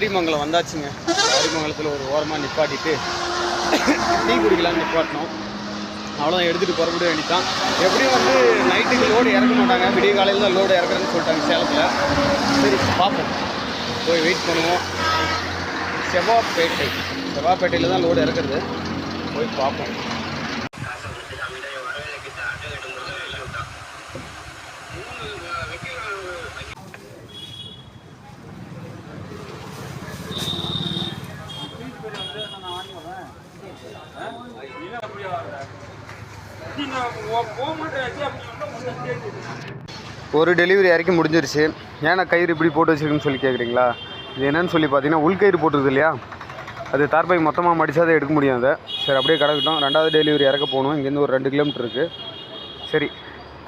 மாரிமங்கலம் வந்தாச்சுங்க. மாரிமங்கலத்தில் ஒரு ஓரமாக நிப்பாட்டிட்டு டீ குடிக்கலாம்னு நிப்பாட்டினோம். அவ்வளோதான் எடுத்துகிட்டு புறப்பட வேண்டியதான் எப்படியும் வந்து நைட்டுக்கு லோடு இறக்க மாட்டாங்க. விடிய காலையில் தான் லோடு இறக்குறேன்னு சொல்லிட்டாங்க சேலத்தில். சரி பார்ப்போம். போய் வெயிட் பண்ணுவோம். செவ்வாப்பேட்டை. செவ்வாப்பேட்டையில் தான் லோடு இறக்குறது. போய் பார்ப்போம். ஒரு டெலிவரி இறக்கி முடிஞ்சிருச்சு. ஏன்னா கயிறு இப்படி போட்டு வச்சிருக்குன்னு சொல்லி கேட்குறீங்களா இது என்னன்னு சொல்லி பார்த்தீங்கன்னா உள்கயிறு போட்டுருது இல்லையா? அது தார்பை மொத்தமாக மடித்தா தான் எடுக்க முடியும் அதை. சரி அப்படியே கிடக்கட்டும். ரெண்டாவது டெலிவரி இறக்க போகணும். இங்கேருந்து ஒரு ரெண்டு கிலோமீட்டர் இருக்குது சரி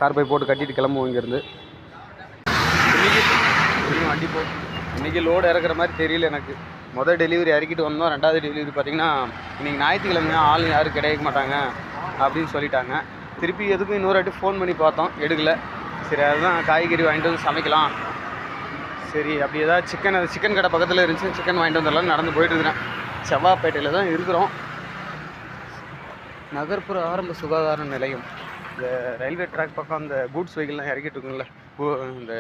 தார்பை போட்டு கட்டிட்டு கிளம்புவோம் இங்கேருந்து. இன்றைக்கி வண்டி போ இன்றைக்கி லோடு இறக்குற மாதிரி தெரியல எனக்கு. மொதல் டெலிவரி இறக்கிட்டு வந்தோம். ரெண்டாவது டெலிவரி பார்த்தீங்கன்னா இன்றைக்கி ஞாயிற்றுக்கிழமை ஆள் யாரும் கிடைக்க மாட்டாங்க அப்படின்னு சொல்லிட்டாங்க. திருப்பி எதுக்கும் இன்னொரு வாட்டி ஃபோன் பண்ணி பார்த்தோம். எடுக்கல. சரி அதுதான் காய்கறி வாங்கிட்டு வந்து சமைக்கலாம். சரி அப்படி ஏதாவது சிக்கன் அது சிக்கன் கடை பக்கத்தில் இருந்துச்சு. சிக்கன் வாங்கிட்டு வந்துடலாம் நடந்து போயிட்டு இருக்கிறேன். செவ்வாப்பேட்டையில் தான் இருக்கிறோம். நகர்ப்புற ஆரம்ப சுகாதார நிலையம். இந்த ரயில்வே ட்ராக் பக்கம் அந்த கூட்ஸ் வெஹிக்கிள்லாம் இறக்கிட்டு இருக்குங்கள இந்த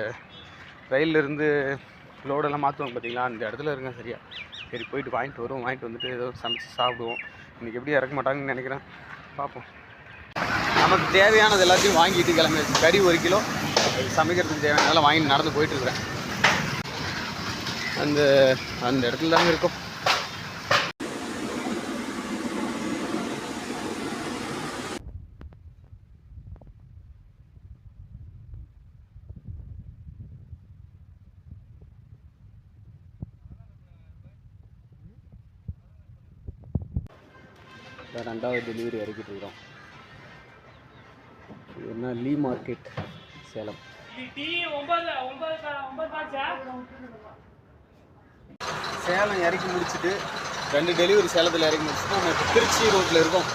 ரயிலிருந்து இருந்து லோடெல்லாம் மாற்றுவோம் பார்த்தீங்களா அந்த இடத்துல இருங்க சரியா. சரி போயிட்டு வாங்கிட்டு வருவோம். வாங்கிட்டு வந்துட்டு ஏதோ சமைச்சு சாப்பிடுவோம். இன்றைக்கி எப்படி இறக்க மாட்டாங்கன்னு நினைக்கிறேன். பார்ப்போம் நமக்கு தேவையானது எல்லாத்தையும் வாங்கிட்டு கிளம்பி கறி ஒரு கிலோ. சமைக்கிறதுக்கு தேவையானதெல்லாம் வாங்கி நடந்து போயிட்டு இருக்கிறேன். அந்த அந்த இடத்துல தாங்க இருக்கும். இதான் ரெண்டாவது டெலிவரி இறக்கிட்டு இருக்கிறோம். இது என்ன லீ மார்க்கெட் சேலம். சேலம் இறக்கி முடிச்சுட்டு ரெண்டு டெலிவரி சேலத்தில் இறக்கி முடிச்சுட்டு நம்ம இப்போ திருச்சி ரோட்டில் இருக்கோம்.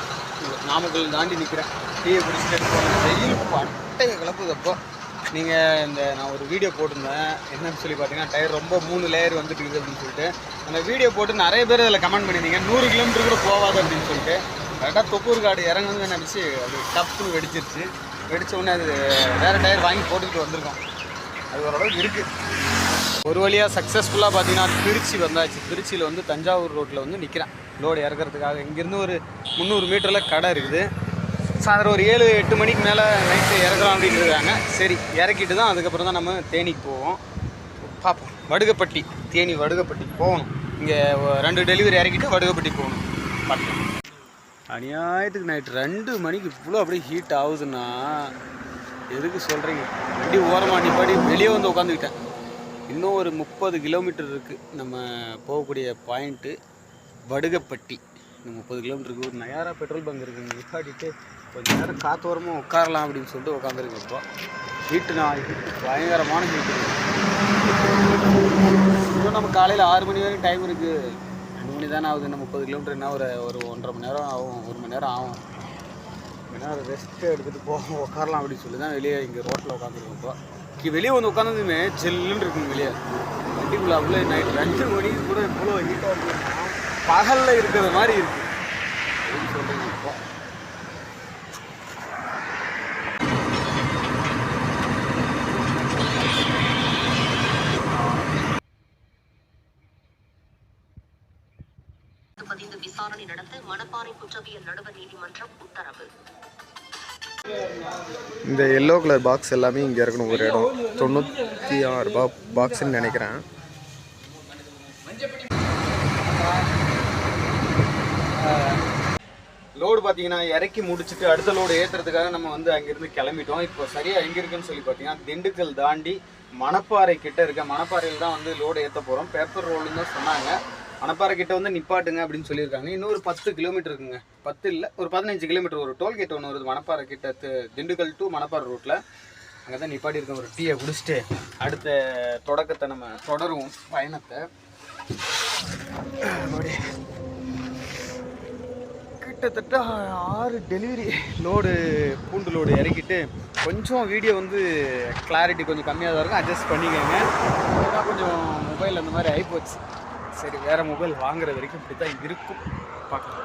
நாமக்கல் தாண்டி நிற்கிறேன் டீயை குடிச்சிட்டு வெயில் பட்டைய கிளப்புதப்போ நீங்கள் இந்த நான் ஒரு வீடியோ போட்டிருந்தேன். என்னன்னு சொல்லி பார்த்தீங்கன்னா டயர் ரொம்ப மூணு லேயர் வந்துட்டு இருக்குது அப்படின்னு சொல்லிட்டு. அந்த வீடியோ போட்டு நிறைய பேர் அதில் கமெண்ட் பண்ணியிருந்தீங்க. நூறு கிலோமீட்டர் கூட போகாது அப்படின்னு சொல்லிட்டு. கரெக்டாக தொப்பூர் காடு இறங்குன்னு நினச்சி அது டப்புன்னு வெடிச்சிருச்சு. வெடிச்ச உடனே அது வேறு டயர் வாங்கி போட்டுக்கிட்டு வந்திருக்கோம். அது ஓரளவுக்கு இருக்குது ஒரு வழியாக சக்ஸஸ்ஃபுல்லாக பார்த்தீங்கன்னா திருச்சி வந்தாச்சு. திருச்சியில் வந்து தஞ்சாவூர் ரோட்டில் வந்து நிற்கிறேன் லோடு இறக்கிறதுக்காக. இங்கேருந்து ஒரு முந்நூறு மீட்டரில் கடை இருக்குது. சாயந்தரம் ஒரு ஏழு எட்டு மணிக்கு மேலே நைட்டு இறக்கலாம் அப்படின்னு இருக்காங்க. சரி இறக்கிட்டு தான் அதுக்கப்புறம் தான் நம்ம தேனிக்கு போவோம். பார்ப்போம் வடுகப்பட்டி. தேனி வடுகப்பட்டி போகணும். இங்கே ரெண்டு டெலிவரி இறக்கிட்டு வடுகப்பட்டி போகணும். பார்ப்போம் அநியாயத்துக்கு நைட்டு ரெண்டு மணிக்கு இவ்வளோ அப்படியே ஹீட் ஆகுதுன்னா எதுக்கு சொல்கிறீங்க வண்டி ஓரமாக நிப்பாடி வெளியே வந்து உட்காந்துக்கிட்டேன். இன்னும் ஒரு முப்பது கிலோமீட்டர் இருக்குது நம்ம போகக்கூடிய பாயிண்ட்டு வடுகப்பட்டி. இந்த முப்பது கிலோமீட்டருக்கு ஒரு நயாரா பெட்ரோல் பங்க் இருக்குங்க. நிப்பாட்டிட்டு கொஞ்சம் நேரம் காத்தோரமாக உட்காரலாம் அப்படின்னு சொல்லிட்டு உட்காந்துருக்கு இப்போ. ஹீட்டு நான் பயங்கரமான ஹீட்டு இன்னும் நம்ம காலையில் ஆறு மணி வரைக்கும் டைம் இருக்குது ரெண்டு மணி தானே ஆகுது இன்னும் முப்பது கிலோமீட்டர் என்ன ஒரு ஒரு ஒன்றரை மணி நேரம் ஆகும் ஒரு மணி நேரம் ஆகும். மணி நேரம் ரெஸ்ட் எடுத்துகிட்டு போக உட்காரலாம் அப்படின்னு சொல்லி தான் வெளியே இங்கே ரோட்டில் உட்காந்துருக்கோம் இப்போ. இங்கே வெளியே வந்து உட்காந்துமே ஜெல்லுன்னு இருக்குங்க வெளியே. வண்டிக்குள்ளே அவ்வளோ நைட் ரெண்டு மணிக்கு கூட இவ்வளோ ஹீட்டாக இருக்குன்னா பகலில் இருக்கிற மாதிரி இருக்குது அப்படின்னு சொல்கிறீங்க இப்போ பதிந்து விசாரணை நடத்த மணப்பாறை குற்றவியல் நடுவர் நீதிமன்றம் உத்தரவு. இந்த எல்லோ கலர் பாக்ஸ் எல்லாமே இங்கே இருக்கணும் ஒரு இடம். தொண்ணூற்றி ஆறு ரூபா பாக்ஸ்ன்னு நினைக்கிறேன். லோடு பார்த்தீங்கன்னா இறக்கி முடிச்சுட்டு அடுத்த லோடு ஏற்றுறதுக்காக நம்ம வந்து அங்கேருந்து கிளம்பிட்டோம். இப்போ சரியாக எங்கே இருக்குன்னு சொல்லி பார்த்தீங்கன்னா திண்டுக்கல் தாண்டி மணப்பாறை கிட்ட இருக்க மணப்பாறையில் தான் வந்து லோடு ஏற்ற போகிறோம் பேப்பர் ரோடுன்னு தான் சொன்னாங்க. மணப்பாறை கிட்ட வந்து நிப்பாட்டுங்க அப்படின்னு சொல்லியிருக்காங்க. இன்னொரு பத்து கிலோமீட்டர் இருக்குங்க. பத்து இல்லை ஒரு பதினஞ்சு கிலோமீட்டர் ஒரு டோல்கேட் ஒன்று வருது மணப்பாறை கிட்ட திண்டுக்கல் டு மணப்பாறை ரூட்டில் அங்கே தான் நிப்பாட்டி இருக்கோம் ஒரு டீயை குடிச்சிட்டு அடுத்த தொடக்கத்தை நம்ம தொடருவோம் பயணத்தை. கிட்டத்தட்ட ஆறு டெலிவரி லோடு பூண்டு லோடு இறக்கிட்டு கொஞ்சம் வீடியோ வந்து கிளாரிட்டி கொஞ்சம் கம்மியாக தான் இருக்கும். அட்ஜஸ்ட் பண்ணிக்கோங்க. கொஞ்சம் மொபைல் அந்த மாதிரி ஆகிப்போச்சு சரி வேறு மொபைல் வாங்குற வரைக்கும் இப்படி தான் இருக்கும். பார்க்கலாம்.